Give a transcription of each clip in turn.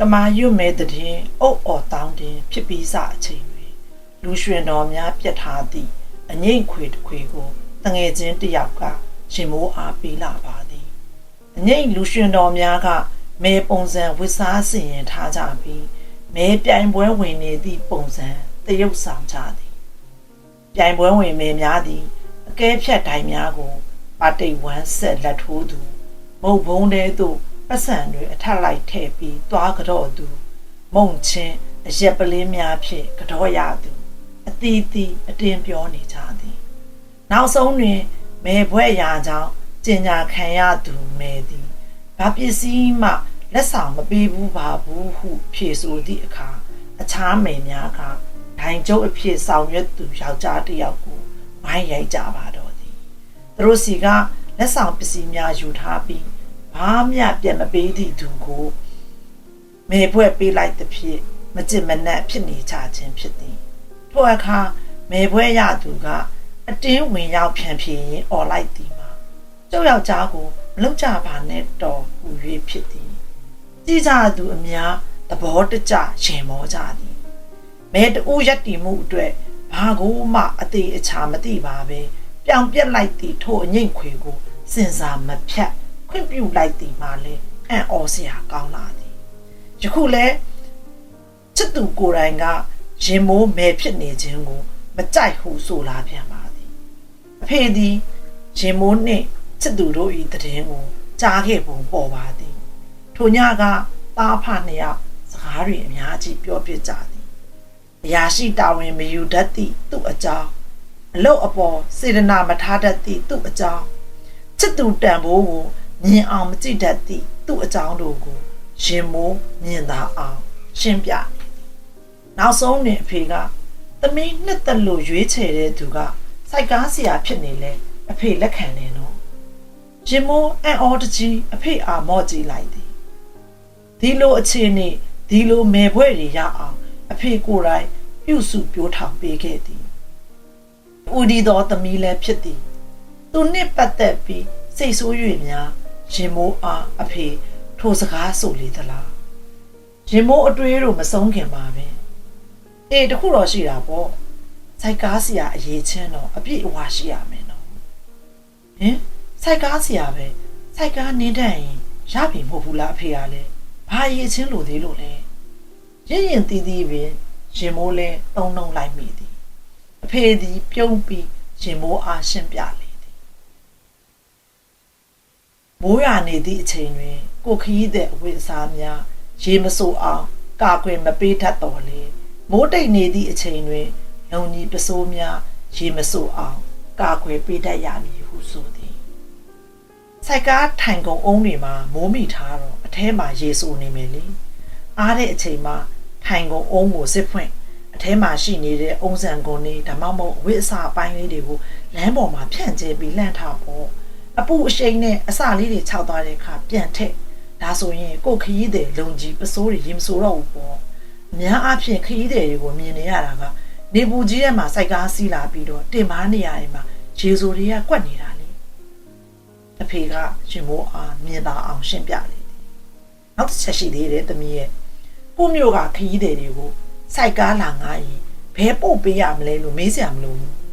ကမာရွတ်မဲတည်အုတ်အော်တောင်းတင်ဖြစ်ပြီးစအချိန်တွင်လူရွှင်တော်များပြတ်ထားသည့်အငိမ့်ခွေတစ်ခွေကိုတငယ်ချင်းတစ်ယောက်ကရှင်မိုးအားပေးလာပါသည်အငိမ့်လူရွှင်တော်များကမဲပုံစံဝစ်စားစင်ရင်ထားကြပြီးမဲပြိုင်ပွဲဝင်နေသည့်ပုံစံတရုပ်ဆောင်ကြသည်ပြိုင်ပွဲဝင်မဲများသည်အကဲဖြတ်တိုင်းများကိုပါတိတ်ဝမ်းဆက်လက်ထိုးသူမုတ်ဘုံတဲသို့ ပတ်စံတွေအထက်လိုက်ထည့်ပြီးသွားကြော့သူမုံချင်းအရက်ပလင်းများဖြင့်ကြော့ရသူအသီးသီးအတင်းပြောနေကြသည်နောက်ဆုံးတွင်မဲဘွဲ့ရာကြောင့်ကျင်ညာခံရသူမဲသည်ဘာပစ္စည်းမှလက်ဆောင်မပေးဘူးပါဘူးဟုဖြေဆိုသည့်အခါအခြားမဲများကဒိုင်ကျုပ်အဖြစ်ဆောင်ရွက်သူယောက်ျားတစ်ယောက်ကိုဝိုင်းရိုက်ကြပါတော့သည်သူတို့စီကလက်ဆောင်ပစ္စည်းများယူထားပြီး ဘာမျှပြန်မပေးသည့်သူကိုမေဘွဲ့ပေးလိုက်သဖြင့်မကြင်မနက်ဖြစ်နေကြခြင်းဖြစ်သည်ထိုအခါမေဘွဲ့ရသူကအတင်းဝင်ရောက်ဖြန့်ဖြေရင်អော်လိုက်သည်မှာကျုပ်ယောက်ျားကိုမလုပ်ကြပါနဲ့တော်ဟူ၍ဖြစ်သည်ကြည်ကြသူအများသဘောတကျရှင်မောကြသည်မဲတူရက်တီမှုအတွက်ဘာကိုမှအသေးအချာမသိပါပဲပြောင်ပြက်လိုက်သည့်ထိုအငိမ့်ခွေကိုစင်စာမဖြတ် ခွင့်ပြုလိုက်သည်မှလည်းအံ့ဩစရာကောင်းလာသည်ယခုလဲချစ်သူကိုယ်တိုင်ကရင်မိုးမဲဖြစ်နေခြင်းကိုမကြိုက်ဟုဆိုလာပြန်ပါသည်အဖေသည်ရင်မိုးနှင့်ချစ်သူတို့၏တည်င်းကိုကြားခဲ့ပုံပေါ်ပါသည်ထိုညကသားဖနှစ်ယောက်စကားတွေအများကြီးပြောပြကြသည်အရာရှိတာဝန်မယူတတ်သည့်သူ့အကြောင်းအလုတ်အပေါ်စေတနာမထားတတ်သည့်သူ့အကြောင်းချစ်သူတန်ဖိုးကို မြင်အောင်မကြည့်တတ်သည့်သူ့အကြောင်းတို့ကိုရင်မိုးမြင်သာအောင်ရှင်းပြနေသည်နောက်ဆုံးတွင်အဖေကသမီးနှစ်သက်လို့ရွေးချယ်တဲ့သူကစိုက်ကားဆရာဖြစ်နေလဲအဖေလက်ခံနေနော်ရင်မိုးအံ့ဩတကြီးအဖေအာမော့ကြည့်လိုက်သည်ဒီလိုအခြေအနေဒီလိုမယ်ဘွဲ့တွေရအောင်အဖေကိုယ်တိုင်ပြုစုပြောထောင်ပေးခဲ့သည်ဦးဒီတော်သမီးလည်းဖြစ်သည် သူနှစ်ပတ်သက်ပြီးစိတ်ဆိုး၍များ ရင်မိုးအားအဖေထိုစကားဆိုလေသလားရင်မိုးအတွေးတို့မဆုံးခင်ပါပဲအေးတခုတော့ရှိတာပေါ့စိုက်ကားဆရာအရေးချင်းတော့အပြည့်အဝရှိရမယ်နော်ဟင်စိုက်ကားဆရာပဲစိုက်ကားနင်းတတ်ရင်ရပြီမဟုတ်ဘူးလားအဖေကလည်းဘာအရေးချင်းလို့သေးလို့လဲရင့်ရင်တီးတီးပင်ရင်မိုးလဲတုံးတုံးလိုက်မိသည်အဖေသည်ပြုံးပြီးရင်မိုးအားရှင်းပြလေသည် မိုးရနေသည့်အချိန်တွင် ကိုခရီးတဲ့အဝိအစားများရေမဆိုးအောင်ကာကွယ်မပေးတတ်တော်လေမိုးတိတ်နေသည့်အချိန်တွင်လုံကြီးပစိုးများရေမဆိုးအောင်ကာကွယ်ပေးတတ်ရမည်ဟုဆိုသည်စိုက်ကားထိုင်ကုန်အုံးတွေမှာမိုးမိထားတော့အထဲမှာရေဆိုးနေမယ်လေအားတဲ့အချိန်မှာထိုင်ကုန်အုံးကိုစစ်ဖွင့်အထဲမှာရှိနေတဲ့အုံးစံကုန်တွေဓမ္မမဟုတ်အဝိအစာအပိုင်းလေးတွေကိုလမ်းပေါ်မှာဖြန့်ကျဲပြီးလန့်ထားပေါ့ အပူအရှိန်နဲ့အစာလေးတွေခြောက်သွားတဲ့အခါပြန်ထက်ဒါဆိုရင်ကိုယ်ခရီးတဲ့လုံကြီးပစိုးတွေရင်မဆိုးတော့ဘူးပေါ့အများအားဖြင့်ခရီးတဲ့တွေကိုမြင်နေရတာကနေပူကြီးထဲမှာစိုက်ကားစီးလာပြီးတော့တင်မားနေရတယ်မှာရေဆိုတွေကကွက်နေတာလေအဖေကရှင်မိုးအားမြင်သာအောင်ရှင်းပြလေတယ်နောက်တစ်ချက်ရှိသေးတယ်သမီးရဲ့ကိုမျိုးကခရီးတဲ့တွေကိုစိုက်ကားလာငားရင်ဘယ်ပို့ပေးရမလဲလို့မေးစရာမလိုဘူး။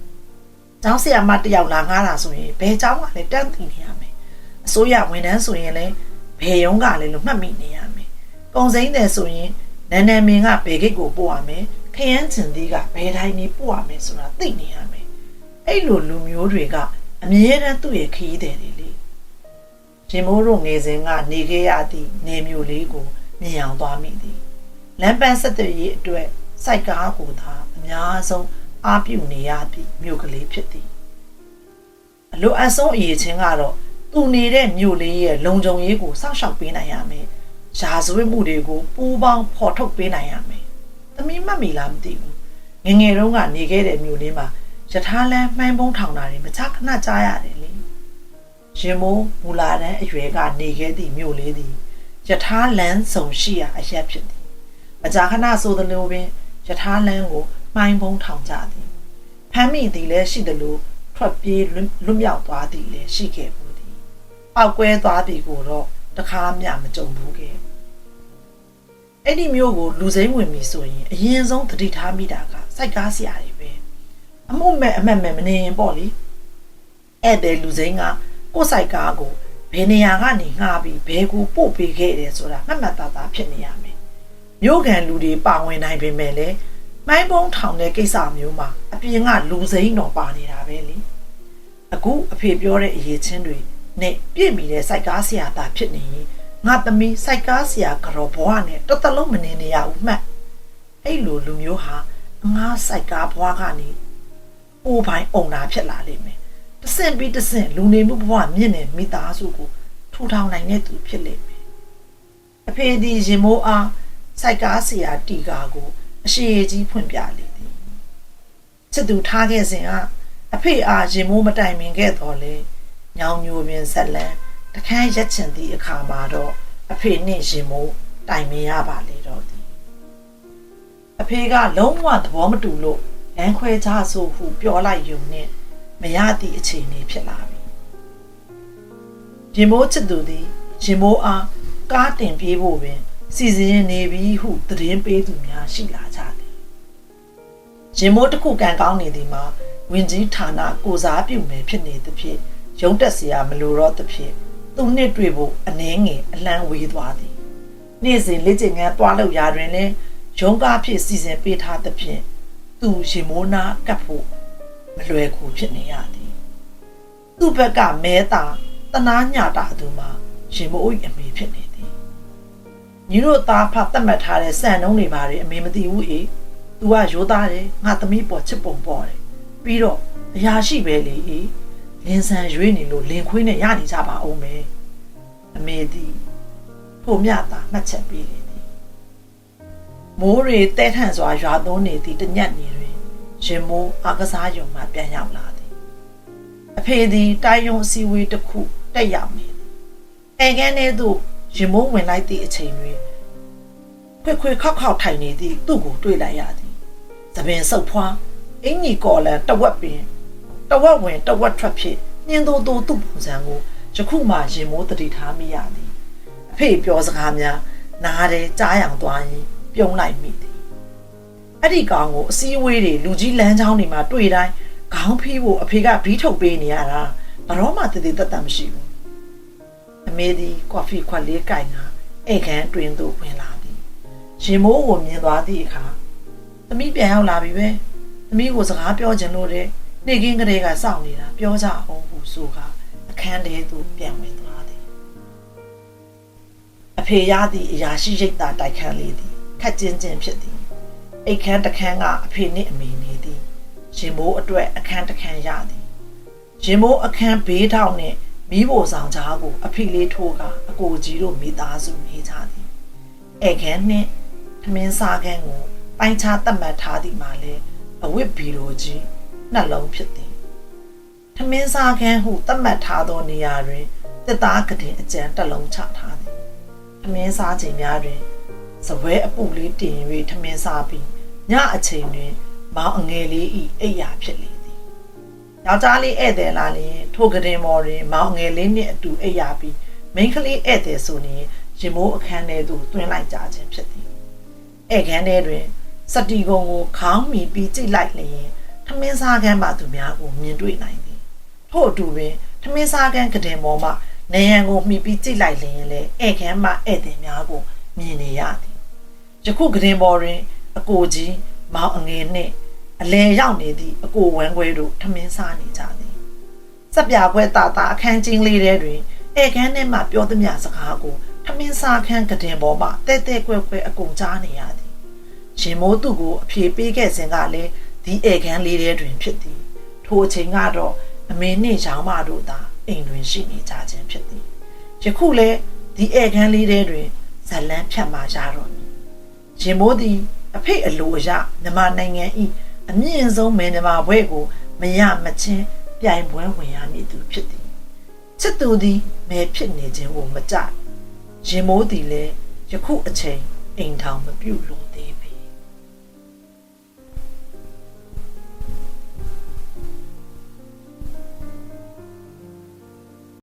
ကျောင်းဆရာမတယောက်လာငားတာဆိုရင်ဘယ်ကျောင်းကလည်းတန်းသိနေရမယ်။အစိုးရဝန်ထမ်းဆိုရင်လည်းဘယ်ရုံးကလည်းလို့မှတ်မိနေရမယ်။ကုံစိမ့်တယ်ဆိုရင်နန်းနန်းမင်းကဘယ်ဂိတ်ကိုပို့ရမယ်။ခရမ်းချင်သေးကဘယ်တိုင်းနေပို့ရမယ်ဆိုတာသိနေရမယ်။အဲ့လိုလူမျိုးတွေကအမြဲတမ်းသူ့ရဲ့ခရီးတယ်တွေလေ။ရှင်မိုးတို့ငယ်စဉ်ကနေခဲ့ရသည့်နေမျိုးလေးကိုမြင်အောင်သွားမိသည်။လမ်းပန်းဆက်သွယ်ရေးအတွက်စိုက်ကားကိုသာအများဆုံး အားပြုနေရသည့်မြို့ကလေးဖြစ်သည်အလိုအဆုံးအရေးချင်းကတော့သူနေတဲ့မြို့လေးရဲ့လုံခြုံရေးကိုစောင့်ရှောက်ပေးနိုင်ရမယ်ရာဇဝတ်မှုတွေကိုပူးပေါင်းဖော်ထုတ်ပေးနိုင်ရမယ်သမီးမှတ်မိလားမသိဘူးငငယ်တုန်းကနေခဲ့တဲ့မြို့လေးမှာယထာလန်းမှိုင်းပုံးထောင်တာတွေမချခဏကြားရတယ်လေရင်မိုးမူလာတန်းအရွယ်ကနေခဲ့သည့်မြို့လေးသည်ယထာလန်းစုံရှိရာအရက်ဖြစ်သည်မကြာခဏဆိုသလိုပင်ယထာလန်းကို မှိုင်းပုံးထောင်ကြသည်ဖမ်းမိသည်လည်းရှိသလိုထွက်ပြေးလွတ်မြောက်သွားသည်လည်းရှိခဲ့ဘူးသည်ပောက်ကွဲသွားသည်ကိုတော့တခါမှမကြုံဘူးခဲ့အဲ့ဒီမျိုးကိုလူစိမ်းဝင်ပြီဆိုရင်အရင်ဆုံးသတိထားမိတာကစိုက်ကားဆရာတွေပဲအမှုမဲ့အမက်မဲ့မနေရင်ပေါ့လေအဲ့တဲ့လူစိမ်းကကိုယ်စိုက်ကားကိုဘယ်နေရာကနေငှားပြီးဘယ်ကိုပို့ပေးခဲ့တယ်ဆိုတာမှတ်မှတ်သားသားဖြစ်နေရမယ်မျိုးကန်လူတွေပါဝင်နိုင်ပေမဲ့လည်း မိုင်းပုံးထောင်တဲ့ကိစ္စမျိုးမှာအပြင်ကလူစိမ်းတော့ပါနေတာပဲလေအခုအဖေပြောတဲ့အရေးချင်းတွေနဲ့ပြည့်မီတဲ့စိုက်ကားဆရာသားဖြစ်နေရင်ငါသမီးစိုက်ကားဆရာကြော်ဘွားနဲ့တစ်သက်လုံးမနေနေရဘူးမှတ်အဲ့လိုလူမျိုးဟာငါစိုက်ကားဘွားကနေအိုးပိုင်းအုံတာဖြစ်လာလိမ့်မယ်တဆင့်ပြီးတဆင့်လူနေမှုဘဝမြင့်နေမိသားစုကိုထူထောင်နိုင်တဲ့သူဖြစ်လိမ့်မယ်အဖေဒီရင်မိုးအားစိုက်ကားဆရာတီကာကို အရှိကြီးဖွင့်ပြလေသည်ချစ်သူထားခဲ့စဉ်ကအဖေအားရင်မိုးမတိုင်မင်ခဲ့တော်လဲညောင်ညိုပင်ဇက်လန်းတခန်းရက်ချင်သည့်အခါမှာတော့အဖေနှင့်ရင်မိုးတိုင်မင်ရပါလေတော့သည်အဖေကလုံးဝသဘောမတူလို့လမ်းခွဲကြဆိုဟုပြောလိုက်ယုံနဲ့မရသည့်အခြေအနေဖြစ်လာပြီရင်မိုးချစ်သူသည်ရင်မိုးအားကားတင်ပြေးဖို့ပင်စီစဉ်နေပြီဟုသတင်းပေးသူများရှိလာကြသည် ရင်မိုးတစ်ခုကန်ကောင်းနေသည်မှာဝင်ကြီးဌာနကိုစားပြုမယ်ဖြစ်နေသဖြင့်ရုံးတက်စရာမလိုတော့သဖြင့်သူနှစ်တွေ့ဖို့အနှဲငယ်အလန်းဝေးသွားသည်နေ့စဉ်လက်ကျင်ငန်းသွားလို့ရာတွင်လည်းရုံးကားဖြင့်စီစဉ်ပေးထားသဖြင့်သူရင်မိုးနာကပ်ဖို့မလွယ်ကူဖြစ်နေရသည်သူ့ဘက်ကမဲတာတနာညတာသူမှာရင်မိုး၏အမေဖြစ်နေသည်ညီတို့သားဖတ်တတ်မှတ်ထားတဲ့စံနှုန်းတွေပါတယ်အမေမသိဘူးအေး သူကရိုးသားတယ်ငါသမီးပေါ်ချစ်ပုံပေါ်တယ်ပြီးတော့အရာရှိပဲလေအေးလင်းဆန်ရွေးနေလို့လင်ခွေးနဲ့ရနေကြပါအောင်မယ်အမေသည်ဖို့မြတာမှတ်ချက်ပေးလေသည်မိုးရေတဲထန်စွာရွာသွန်းနေသည့်တညက်နေတွင်ရင်မိုးအကစားယုံမှပြန်ရောက်လာသည်အဖေသည်တိုင်းယုံစီဝေးတစ်ခုတက်ရောက်နေသည်အဲကန်းထဲသို့ရင်မိုးဝင်လိုက်သည့်အချိန်တွင်ခွေခွေခောက်ခောက်ထိုင်နေသည့်သူ့ကိုတွေ့လိုက်ရသည် သပင်ဆုပ်ဖွားအင်ကြီးကော်လန်တဝက်ပင်တဝက်ဝင်တဝက်ထွက်ဖြစ်ညင်သို့သို့သူ့ပုံစံကိုယခုမှရင်မိုးတတိထားမိရသည်အဖေပြောစကားများနားတယ်ကြားရောင်သွားရင်ပြုံးလိုက်မိသည်အဲ့ဒီကောင်ကိုအစည်းအဝေးတွေလူကြီးလမ်းကြောင်းတွေမှာတွေ့တိုင်းခေါင်းဖီးဖို့အဖေကဘီးထုတ်ပေးနေရတာဘရောမှတည်တည်တတ်တတ်မရှိဘူးအမေဒီကော်ဖီခွက်လေးကြိုင်တာအိတ်ခမ်းတွင်သို့ဝင်လာသည်ရင်မိုးကိုမြင်သွားသည့်အခါ သမီးပြန်ရောက်လာပြီပဲသမီးကိုစကားပြောချင်လို့တဲ့နေကင်းကလေးကစောင့်နေတာပြောကြအောင်ဟုဆိုကအခန်းထဲသို့ပြန်ဝင်သွားသည်အဖေရသည့်အရာရှိရိတ်တာတိုက်ခန်းလေးသည်ခက်ကျင်းကျင်းဖြစ်သည်အိတ်ခမ်းတစ်ခန်းကအဖေနှင့်အမေနေသည်ရင်မိုးအတွက်အခန်းတစ်ခန်းရသည်ရင်မိုးအခန်းဘေးထောင်နှင့်မိဖို့ဆောင်ကြားကိုအဖေလေးထိုးကအကိုကြီးတို့မိသားစုနေကြသည်ဧခန်းနှင့်ထမင်းစားခန်းကို ပိုင်းခြားသတ်မှတ်ထားသည်မှာလဲအဝတ်ဘီလိုကြီးနှလုံးဖြစ်သည်ထမင်းစားခန်းဟုသတ်မှတ်ထားသောနေရာတွင်တစ်သားကတင်အကြံတစ်လုံးချထားသည်ထမင်းစားချိန်များတွင်စပွဲအပူလေးတင်၍ထမင်းစားပြီးညအချိန်တွင် မောင်အငယ်လေးဤအိယာဖြစ်လေသည်ယောက်ျားလေးဧည့်သည်လာလျင်ထိုကတင်မော်တွင် မောင်ငယ်လေးနှင့်အတူအိယာပြီးမိန်းကလေးဧည့်သည်ဆိုရင်ရင်မိုးအခန်းထဲသို့တွင်လိုက်ကြခြင်းဖြစ်သည်ဧခန်းထဲတွင် စတီကုံကိုခေါင်းမီပြီးကြိတ်လိုက်လျင်ထမင်းစားခန်းမှသူများကိုမြင်တွေ့နိုင်သည်ထို့အတူပင်ထမင်းစားခန်းကတင်ပေါ်မှနေရန်ကိုမှီပြီးကြိတ်လိုက်လျင်လေဧခန်းမှဧည့်သည်များကိုမြင်နေရသည်ယခုကတင်ပေါ်တွင် အကိုကြီးမောင်အငယ်နှင့်အလဲရောက်နေသည့်အကိုဝမ်းခွဲတို့ထမင်းစားနေကြသည်စက်ပြခွဲတာတာအခန်းချင်းလေးထဲတွင်ဧခန်းထဲမှပြောသမျှစကားကိုထမင်းစားခန်းကတင်ပေါ်မှတဲတဲကွဲကွဲအကုန်ကြားနေရသည် ရှင်မိုးသူကိုအဖြေပေးခဲ့စဉ်ကလည်းဒီဧခန်းလေးထဲတွင်ဖြစ်သည်ထိုအချိန်ကတော့အမေနှင့်ရောင်မတို့သာအိမ်တွင်ရှိနေကြခြင်းဖြစ်သည်ယခုလည်းဒီဧခန်းလေးထဲတွင်ဇလန်းဖြတ်มาကြတော့မည်ရှင်မိုးသည်အဖေအလိုအရမြန်မာနိုင်ငံဤအမြင့်ဆုံးမင်းမြန်မာဘွဲ့ကိုမရမချင်းပြိုင်ပွဲဝင်ရမည်သူဖြစ်သည်ချစ်သူသည်မဲဖြစ်နေခြင်းကိုမကြရင်မိုးသည်လည်းယခုအချိန်အိမ်ထောင်မပြုတ်လို့သေး